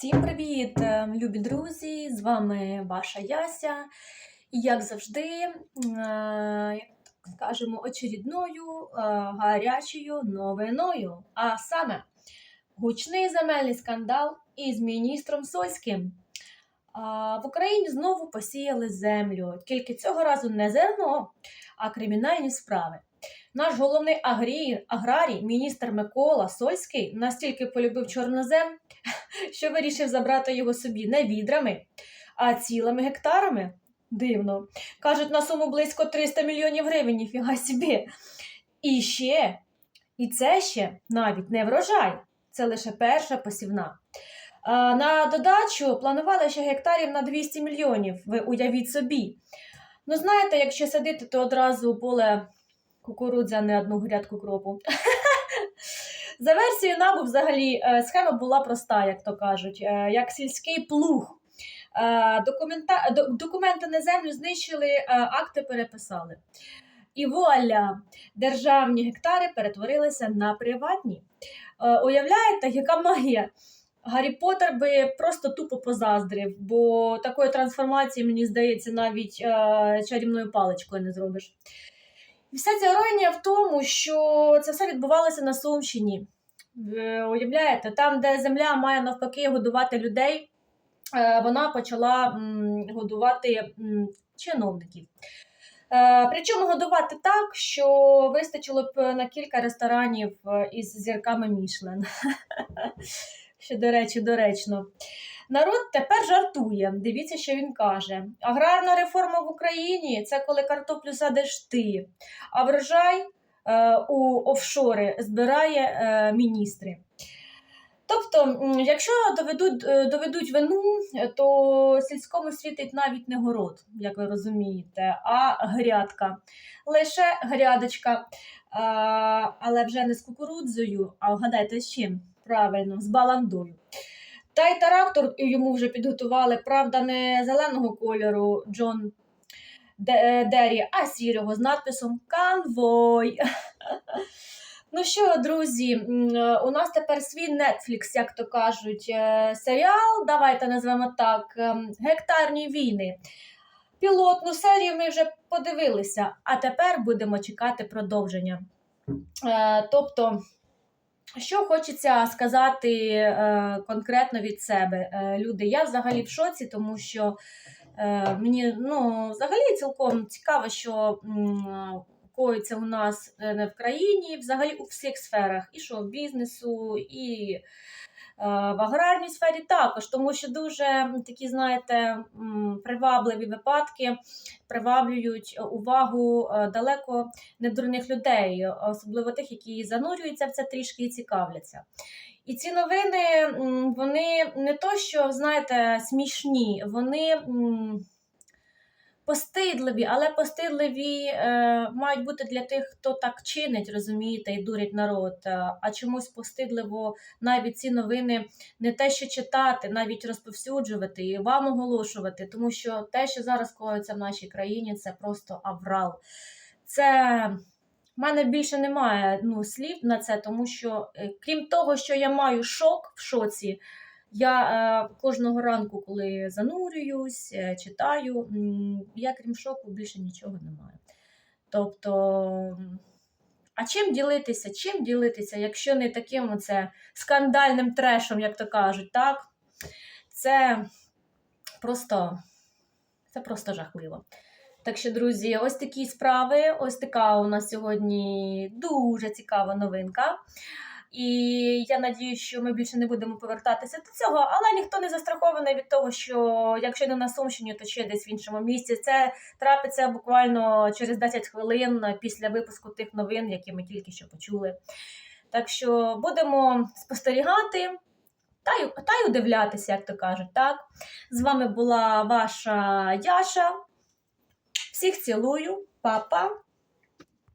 Всім привіт, е, любі друзі! З вами ваша Яся. І як завжди, е, скажемо, очередною е, гарячою новиною. А саме гучний земельний скандал із міністром Сольським. В Україні знову посіяли землю, тільки цього разу не зерно, а кримінальні справи. Наш головний агрі... аграрій, міністр Микола Сольський, настільки полюбив чорнозем, що вирішив забрати його собі не відрами, а цілими гектарами. Дивно. Кажуть, на суму близько 300 мільйонів гривень, ніфіга собі. І ще, і це ще навіть не врожай, це лише перша посівна. А, На додачу планували ще гектарів на 200 мільйонів, ви уявіть собі. Ну, знаєте, якщо садити, то одразу поле кукурудзя, не одну грядку кропу. За версією НАБУ, взагалі, е, схема була проста, як то кажуть, е, як сільський плуг. Е, Документа... Документи на землю знищили, акти переписали. І вуаля! Державні гектари перетворилися на приватні. Уявляєте, яка магія? Гаррі Поттер би просто тупо позаздрив, бо такої трансформації, мені здається, навіть чарівною паличкою не зробиш. Вся ця іронія в тому, що це все відбувалося на Сумщині. Ви уявляєте, там, де земля має навпаки годувати людей, е, вона почала годувати чиновників. Е, Причому годувати так, що вистачило б на кілька ресторанів е, із зірками Мішлен. Що, до речі, доречно. Народ тепер жартує. Дивіться, що він каже. Аграрна реформа в Україні це коли картоплю садиш ти, а врожай е, у офшори збирає е, міністри. Тобто, якщо доведуть, е, доведуть вину, то сільському світить навіть не город, як ви розумієте, а грядка. Лише грядочка, а, але вже не з кукурудзою, а вгадайте з чим? Правильно, з баландою. Та й трактор йому вже підготували, правда, не зеленого кольору Джон Де- Деррі, а сірого з надписом Конвой. Ну що, друзі, е, у нас тепер свій Netflix, як то кажуть, е, серіал, давайте назвемо так, ем, Гектарні війни. Пілотну серію ми вже подивилися, а тепер будемо чекати продовження. Е, Тобто, що хочеться сказати е, конкретно від себе, Е, люди. Я взагалі в шоці, тому що е, мені ну, взагалі цілком цікаво, що м, коїться у нас е, не в країні, взагалі у всіх сферах, і що бізнесу, і в аграрній сфері також, тому що дуже такі, знаєте, привабливі випадки приваблюють увагу далеко далеко недурних людей, особливо тих, які занурюються в це трішки і цікавляться. І ці новини вони не то, що знаєте, смішні, вони постидливі, але постидливі е, мають бути для тих, хто так чинить, розумієте, і дурить народ. Е, А чомусь постидливо навіть ці новини не те, що читати, навіть розповсюджувати і вам оголошувати, тому що те, що зараз коїться в нашій країні, це просто аврал. Це в мене більше немає ну, слів на це, тому що, е, крім того, що я маю шок в шоці, я е, кожного ранку, коли занурююсь, е, читаю, я крім шоку більше нічого не маю. Тобто, а чим ділитися? Чим ділитися, якщо не таким оце скандальним трешом, як то кажуть, так? Це просто, це просто жахливо. Так що, друзі, ось такі справи. Ось така у нас сьогодні дуже цікава новинка. І я надію, що ми більше не будемо повертатися до цього, але ніхто не застрахований від того, що якщо не на Сумщині, то ще десь в іншому місці. Це трапиться буквально через 10 хвилин після випуску тих новин, які ми тільки що почули. Так що будемо спостерігати та й, та й удивлятися, як то кажуть. Так? З вами була ваша Яша. Всіх цілую, папа.